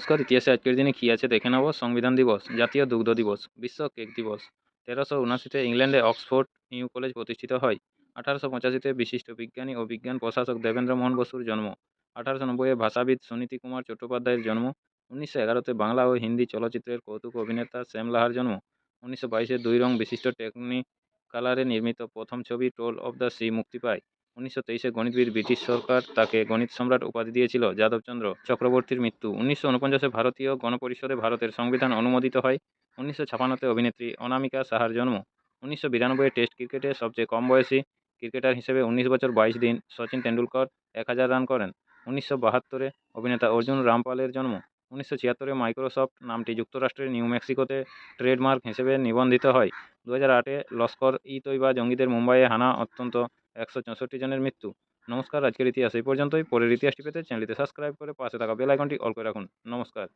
নমস্কার, ইতিহাসে আজকের দিনে কী আছে দেখে নেব? সংবিধান দিবস, জাতীয় দুগ্ধ দিবস, বিশ্ব কেক দিবস। তেরোশো উনাশিতে ইংল্যান্ডে অক্সফোর্ড নিউ কলেজ প্রতিষ্ঠিত হয়। আঠারোশো পঁচাশিতে বিশিষ্ট বিজ্ঞানী ও বিজ্ঞান প্রশাসক দেবেন্দ্র মোহন বসুর জন্ম। আঠারোশো নব্বইয়ে ভাষাবিদ সুনীতি কুমার চট্টোপাধ্যায়ের জন্ম। উনিশশো এগারোতে বাংলা ও হিন্দি চলচ্চিত্রের কৌতুক অভিনেতা শ্যাম লাহার জন্ম। উনিশশো বাইশে দুই রং বিশিষ্ট টেকনিকালারে নির্মিত প্রথম ছবি, টোল অফ দ্য সি মুক্তি পায়। উনিশশো তেইশে গণিতবিদ ব্রিটিশ সরকার তাকে গণিত সম্রাট উপাধি দিয়েছিল। যাদবচন্দ্র চক্রবর্তীর মৃত্যু উনিশশো উনপঞ্চাশে ভারতীয় গণপরিষদে ভারতের সংবিধান অনুমোদিত হয়। উনিশশো ছাপান্নতে অভিনেত্রী অনামিকা সাহার জন্ম। উনিশশো বিরানব্বই টেস্ট ক্রিকেটে সবচেয়ে কম বয়সী ক্রিকেটার হিসেবে উনিশ বছর বাইশ দিন সচিন তেন্ডুলকর এক হাজার রান করেন। উনিশশো বাহাত্তরে অভিনেতা অর্জুন রামপালের জন্ম। উনিশশো ছিয়াত্তরে মাইক্রোসফট নামটি যুক্তরাষ্ট্রের নিউ মেক্সিকোতে ট্রেডমার্ক হিসেবে নিবন্ধিত হয়। দু হাজার আটে লস্কর ই তৈবা জঙ্গিদের মুম্বাইয়ে হানা অত্যন্ত একশো চৌষট্টি জনের মৃত্যু। নমস্কার, আজকের ইতিহাস এই পর্যন্তই। পরের ইতিহাসটি পেতে চ্যানেলটি সাবস্ক্রাইব করে পাশে থাকা বেল আইকনটি অল করে রাখুন। নমস্কার।